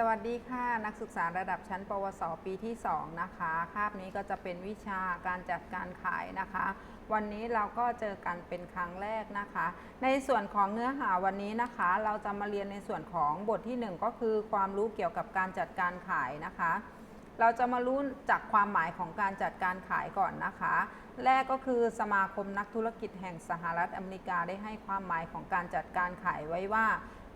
สวัสดีค่ะ นักศึกษาระดับชั้น ปวส ปีที่ 2 นะคะคาบนี้ก็จะเป็นวิชาการจัดการขายนะคะ วันนี้เราก็เจอกันเป็นครั้งแรกนะคะ ในส่วนของเนื้อหาวันนี้นะคะ เราจะมาเรียนในส่วนของบทที่ 1 ก็คือความรู้เกี่ยวกับการจัดการขายนะคะ เราจะมารู้จากความหมายของการจัดการขายก่อนนะคะ แรกก็คือสมาคมนักธุรกิจแห่งสหรัฐอเมริกาได้ให้ความหมายของการจัดการขายไว้ว่า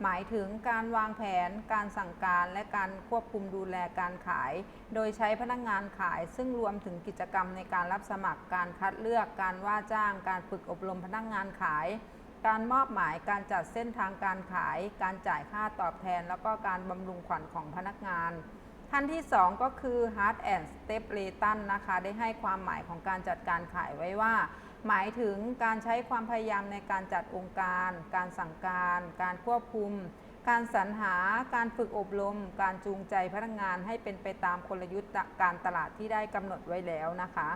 หมายถึงการวางแผน การสั่งการ และการควบคุมดูแลการขาย โดยใช้พนักงานขาย ซึ่งรวมถึงกิจกรรมในการรับสมัคร การคัดเลือก การว่าจ้าง การฝึกอบรมพนักงานขาย การมอบหมาย การจัดเส้นทางการขาย การจ่ายค่าตอบแทน แล้วก็การบำรุงขวัญของพนักงานท่านที่ 2 ก็คือ Hard and Step l a t o n นะคะ ได้ให้ความหมายของการจัดการขายไว้ว่า หมายถึงการใช้ความพยายามในการจัดองค์การ การสั่งการ การควบคุม การสรรหา การฝึกอบรม การจูงใจพนักงานให้เป็นไปตามกลยุทธ์การตลาดที่ได้กำหนดไว้แล้วนะคะ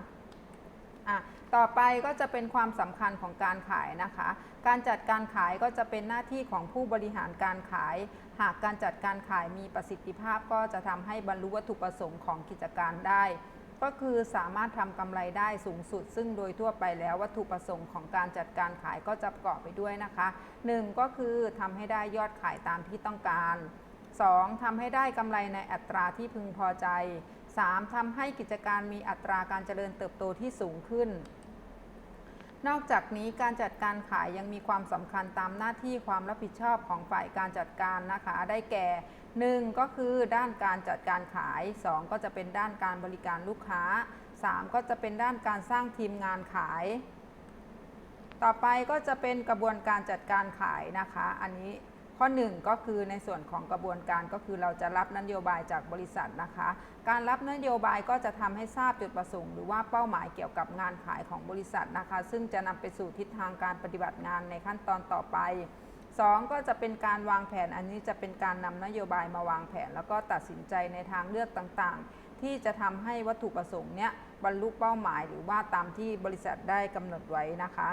อะต่อไปก็จะเป็นความสำคัญของการขายนะคะ การจัดการขายก็จะเป็นหน้าที่ของผู้บริหารการขาย หากการจัดการขายมีประสิทธิภาพก็จะทำให้บรรลุวัตถุประสงค์ของกิจการได้ ก็คือสามารถทำกำไรได้สูงสุด ซึ่งโดยทั่วไปแล้ววัตถุประสงค์ของการจัดการขายก็จะประกอบไปด้วยนะคะ 1. ก็คือทำให้ได้ยอดขายตามที่ต้องการ 2. ทำให้ได้กำไรในอัตราที่พึงพอใจ 3. ทำให้กิจการมีอัตราการเจริญเติบโตที่สูงขึ้น นอกจากนี้การจัดการขายยังมีความสำคัญตามหน้าที่ความรับผิดชอบของฝ่ายการจัดการนะคะ ได้แก่ 1. ก็คือด้านการจัดการขาย 2. ก็จะเป็นด้านการบริการลูกค้า 3. ก็จะเป็นด้านการสร้างทีมงานขาย ต่อไปก็จะเป็นกระบวนการจัดการขายนะคะ อันนี้ข้อ 1 ก็คือในส่วนของกระบวนการก็คือเราจะรับนโยบายจากบริษัทนะคะ การรับนโยบายก็จะทำให้ทราบจุดประสงค์ หรือว่าเป้าหมายเกี่ยวกับงานขายของบริษัทนะคะ ซึ่งจะนำไปสู่ทิศทางการปฏิบัติงานในขั้นตอนต่อไป 2 ก็จะเป็นการวางแผนอันนี้จะเป็นการนำนโยบายมาวางแผน แล้วก็ตัดสินใจในทางเลือกต่างๆ ที่จะทำให้วัตถุประสงค์เนี้ยบรรลุเป้าหมายหรือว่าตามที่บริษัทได้กำหนดไว้นะคะ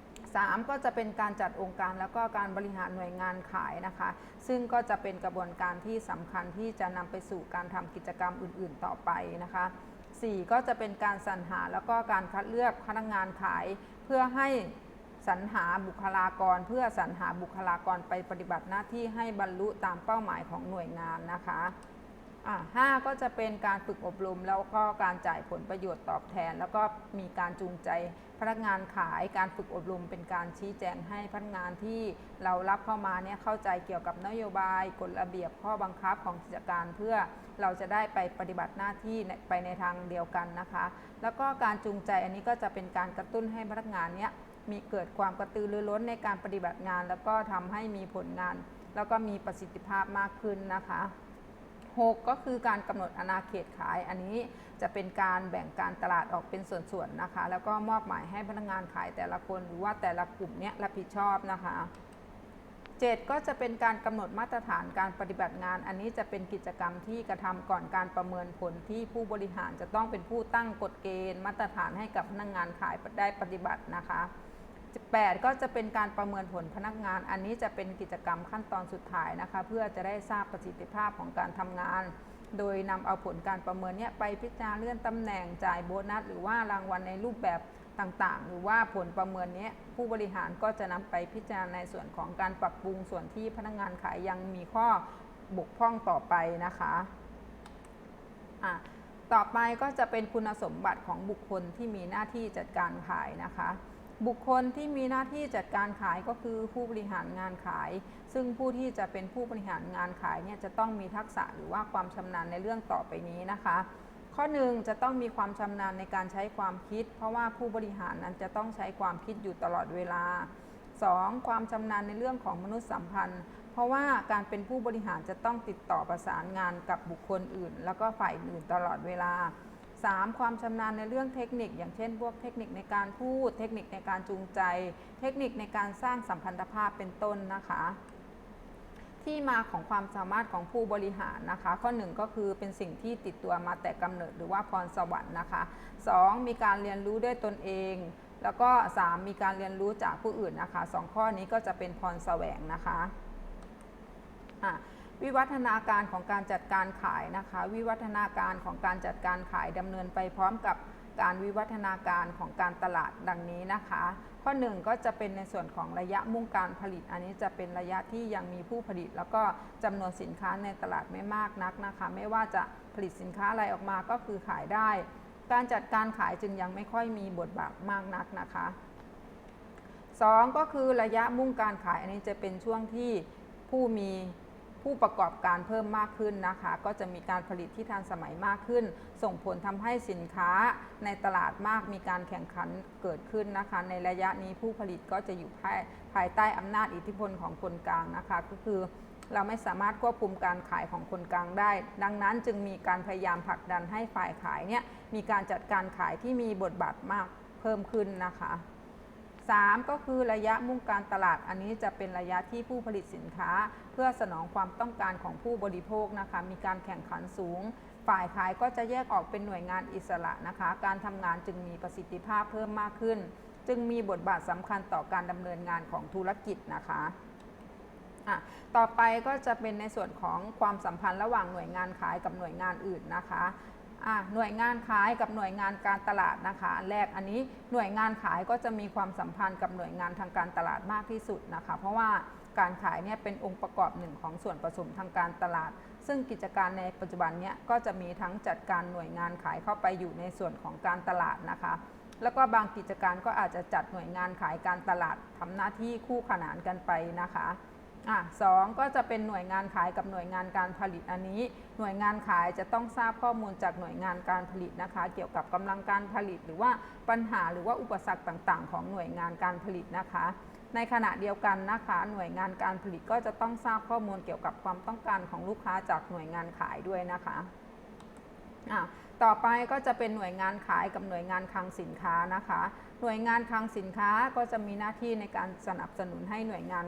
3 ก็จะเป็นการจัดองค์การแล้วก็การบริหารหน่วยงานขายนะคะ ซึ่งก็จะเป็นกระบวนการที่สำคัญที่จะนำไปสู่การทำกิจกรรมอื่น ๆ ต่อไปนะคะ 4 ก็จะเป็นการสรรหาแล้วก็การคัดเลือกพนักงานขายเพื่อให้ สรรหาบุคลากร เพื่อสรรหาบุคลากรไปปฏิบัติหน้าที่ให้บรรลุตามเป้าหมายของหน่วยงานนะคะห้าก็จะเป็นการฝึกอบรมแล้วก็การจ่ายผลประโยชน์ตอบแทน แล้วก็มีการจูงใจพนักงานขายการฝึกอบรมเป็นการชี้แจงให้พนักงานที่เรารับเข้ามาเนี่ยเข้าใจเกี่ยวกับนโยบายกฎระเบียบข้อบังคับของกิจการเพื่อเราจะได้ไปปฏิบัติหน้าที่ไปในทางเดียวกันนะคะ แล้วก็การจูงใจอันนี้ก็จะเป็นการกระตุ้นให้พนักงานเนี้ย มีเกิดความกระตือรือร้นในการปฏิบัติงาน แล้วก็ทำให้มีผลงาน แล้วก็มีประสิทธิภาพมากขึ้นนะคะ6ก็คือการกำหนดอนาเขตขาย อันนี้จะเป็นการแบ่งการตลาดออกเป็นส่วนๆนะคะ แล้วก็มอบหมายให้พนักงานขายแต่ละคนหรือว่าแต่ละกลุ่มเนี้ยรับผิดชอบนะคะ 7 ก็จะเป็นการกำหนดมาตรฐานการปฏิบัติงาน อันนี้จะเป็นกิจกรรมที่กระทำก่อนการประเมินผลที่ผู้บริหารจะต้องเป็นผู้ตั้งกฎเกณฑ์ มาตรฐานให้กับพนักงานขายได้ปฏิบัตินะคะ 8 ก็จะเป็นการประเมินผลพนักงาน อันนี้จะเป็นกิจกรรมขั้นตอนสุดท้ายนะคะ เพื่อจะได้ทราบประสิทธิภาพของการทำงาน โดยนำเอาผลการประเมินเนี้ยไปพิจารณาเลื่อนตำแหน่งจ่ายโบนัส หรือว่ารางวัลในรูปแบบต่างๆ หรือว่าผลประเมินนี้ผู้บริหารก็จะนำไปพิจารณาในส่วนของการปรับปรุงส่วนที่พนักงานขายยังมีข้อบกพร่องต่อไปนะคะะต่อไปก็จะเป็นคุณสมบัติของบุคคลที่มีหน้าที่จัดการขายนะคะ บุคคลที่มีหน้าที่จัดการขายก็คือผู้บริหารงานขาย ซึ่งผู้ที่จะเป็นผู้บริหารงานขายเนี่ยจะต้องมีทักษะหรือว่าความชำนาญในเรื่องต่อไปนี้นะคะ ข้อหนึ่งจะต้องมีความชำนาญในการใช้ความคิด เพราะว่าผู้บริหารนั้นจะต้องใช้ความคิดอยู่ตลอดเวลา 2. ความชำนาญในเรื่องของมนุษยสัมพันธ์ เพราะว่าการเป็นผู้บริหารจะต้องติดต่อประสานงานกับบุคคลอื่น แล้วก็ฝ่ายอื่นตลอดเวลา 3. ความชำนาญในเรื่องเทคนิค อย่างเช่น พวกเทคนิคในการพูด เทคนิคในการจูงใจ เทคนิคในการสร้างสัมพันธภาพเป็นต้นนะคะ ที่มาของความสามารถของผู้บริหารนะคะ ข้อ 1 ก็คือเป็นสิ่งที่ติดตัวมาแต่กำเนิดหรือว่าพรสวรรค์นะคะ 2. มีการเรียนรู้ด้วยตนเอง แล้วก็ 3 มีการเรียนรู้จากผู้อื่นนะคะสองข้อนี้ก็จะเป็นพรแสวงนะคะอะ วิวัฒนาการของการจัดการขายนะคะ วิวัฒนาการของการจัดการขายดำเนินไปพร้อมกับการวิวัฒนาการของการตลาดดังนี้นะคะ ข้อหนึ่งก็จะเป็นในส่วนของระยะมุ่งการผลิต อันนี้จะเป็นระยะที่ยังมีผู้ผลิต แล้วก็จำนวนสินค้าในตลาดไม่มากนักนะคะ ไม่ว่าจะผลิตสินค้าอะไรออกมาก็คือขายได้ การจัดการขายจึงยังไม่ค่อยมีบทบาทมากนักนะคะสองก็คือระยะมุ่งการขายอันนี้จะเป็นช่วงที่ผู้มี ผู้ประกอบการเพิ่มมากขึ้นนะคะ ก็จะมีการผลิตที่ทันสมัยมากขึ้น ส่งผลทำให้สินค้าในตลาดมากมีการแข่งขันเกิดขึ้นนะคะ ในระยะนี้ผู้ผลิตก็จะอยู่ภายภายใต้อำนาจอิทธิพลของคนกลางนะคะ ก็คือเราไม่สามารถควบคุมการขายของคนกลางได้ ดังนั้นจึงมีการพยายามผลักดันให้ฝ่ายขายเนี่ยมีการจัดการขายที่มีบทบาทมากเพิ่มขึ้นนะคะ 3 ก็คือระยะมุ่งการตลาด อันนี้จะเป็นระยะที่ผู้ผลิตสินค้า เพื่อสนองความต้องการของผู้บริโภคนะคะ มีการแข่งขันสูง ฝ่ายขายก็จะแยกออกเป็นหน่วยงานอิสระนะคะ การทำงานจึงมีประสิทธิภาพเพิ่มมากขึ้น จึงมีบทบาทสำคัญต่อการดำเนินงานของธุรกิจนะคะต่อไปก็จะเป็นในส่วนของความสัมพันธ์ระหว่างหน่วยงานขายกับหน่วยงานอื่นนะคะ หน่วยงานขายกับหน่วยงานการตลาดนะคะอันแรกอันนี้หน่วยงานขายก็จะมีความสัมพันธ์กับหน่วยงานทางการตลาดมากที่สุดนะคะ เพราะว่าการขายเนี่ยเป็นองค์ประกอบหนึ่งของส่วนผสมทางการตลาด ซึ่งกิจการในปัจจุบันเนี้ยก็จะมีทั้งจัดการหน่วยงานขายเข้าไปอยู่ในส่วนของการตลาดนะคะ แล้วก็บางกิจการก็อาจจะจัดหน่วยงานขายการตลาดทำหน้าที่คู่ขนานกันไปนะคะ อะสองก็จะเป็นหน่วยงานขายกับหน่วยงานการผลิตอันนี้ หน่วยงานขายจะต้องทราบข้อมูลจากหน่วยงานการผลิตนะคะ เกี่ยวกับกำลังการผลิต หรือว่าปัญหาหรือว่าอุปสรรคต่างๆ ของหน่วยงานการผลิตนะคะ ในขณะเดียวกันนะคะ หน่วยงานการผลิตก็จะต้องทราบข้อมูลเกี่ยวกับความต้องการของลูกค้าจากหน่วยงานขายด้วยนะคะอะต่อไปก็จะเป็นหน่วยงานขายกับหน่วยงานคลังสินค้านะคะ หน่วยงานคลังสินค้าก็จะมีหน้าที่ในการสนับสนุนให้หน่วยงาน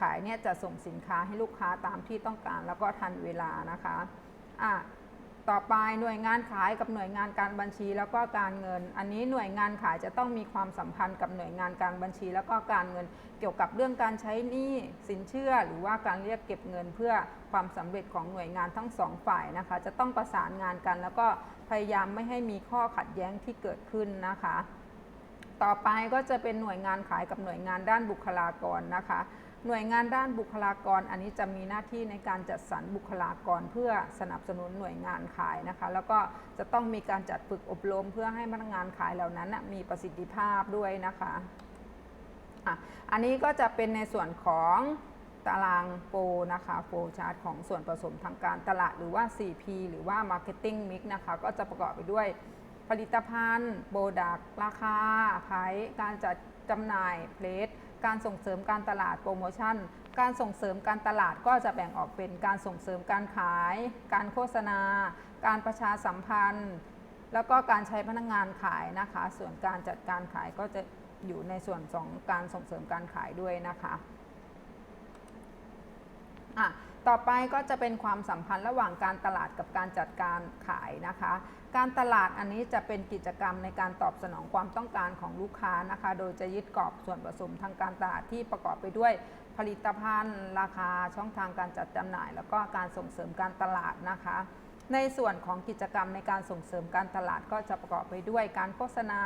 ขายเนี่ยจะส่งสินค้าให้ลูกค้าตามที่ต้องการ แล้วก็ทันเวลานะคะอะต่อไปหน่วยงานขายกับหน่วยงานการบัญชีแล้วก็การเงิน อันนี้หน่วยงานขายจะต้องมีความสัมพันธ์กับหน่วยงานการบัญชี แล้วก็การเงิน เกี่ยวกับเรื่องการใช้หนี้สินเชื่อ หรือว่าการเรียกเก็บเงินเพื่อความสำเร็จของหน่วยงานทั้งสองฝ่ายนะคะ จะต้องประสานงานกัน แล้วก็พยายามไม่ให้มีข้อขัดแย้งที่เกิดขึ้นนะคะ ต่อไปก็จะเป็นหน่วยงานขายกับหน่วยงานด้านบุคลากรนะคะ หน่วยงานด้านบุคลากรอันนี้จะมีหน้าที่ในการจัดสรรบุคลากรเพื่อสนับสนุนหน่วยงานขายนะคะ แล้วก็จะต้องมีการจัดฝึกอบรมเพื่อให้พนักงานขายเหล่านั้นนะมีประสิทธิภาพด้วยนะคะอะอันนี้ก็จะเป็นในส่วนของตารางโฟนะคะโฟชาร์ตของส่วนผสมทางการตลาดหรือว่า 4P หรือว่า Marketing Mix นะคะ ก็จะประกอบไปด้วยผลิตภัณฑ์ โปรดักราคาไพรการจัดจำหน่ายเพลส การส่งเสริมการตลาดโปรโมชั่น การส่งเสริมการตลาดก็จะแบ่งออกเป็นการส่งเสริมการขาย การโฆษณา การประชาสัมพันธ์ แล้วก็การใช้พนักงงานขายนะคะ ส่วนการจัดการขายก็จะอยู่ในส่วนของการส่งเสริมการขายด้วยนะคะอะ ต่อไปก็จะเป็นความสัมพันธ์ระหว่างการตลาดกับการจัดการขายนะคะ การตลาดอันนี้จะเป็นกิจกรรมในการตอบสนองความต้องการของลูกค้านะคะ โดยจะยึดกรอบส่วนผสมทางการตลาดที่ประกอบไปด้วยผลิตภัณฑ์ ราคาช่องทางการจัดจำหน่าย แล้วก็การส่งเสริมการตลาดนะคะ ในส่วนของกิจกรรมในการส่งเสริมการตลาดก็จะประกอบไปด้วยการโฆษณา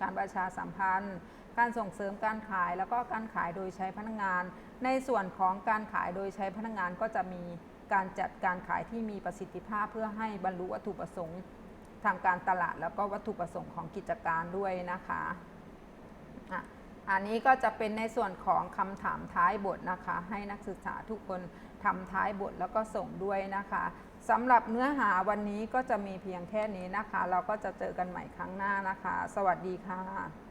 การประชาสัมพันธ์ การส่งเสริมการขายแล้วก็การขายโดยใช้พนักงาน ในส่วนของการขายโดยใช้พนักงานก็จะมีการจัดการขายที่มีประสิทธิภาพเพื่อให้บรรลุวัตถุประสงค์ทางการตลาดแล้วก็วัตถุประสงค์ของกิจการด้วยนะคะอะอันนี้ก็จะเป็นในส่วนของคำถามท้ายบทนะคะ ให้นักศึกษาทุกคนทำท้ายบทแล้วก็ส่งด้วยนะคะ สำหรับเนื้อหาวันนี้ก็จะมีเพียงแค่นี้นะคะ เราก็จะเจอกันใหม่ครั้งหน้านะคะ สวัสดีค่ะ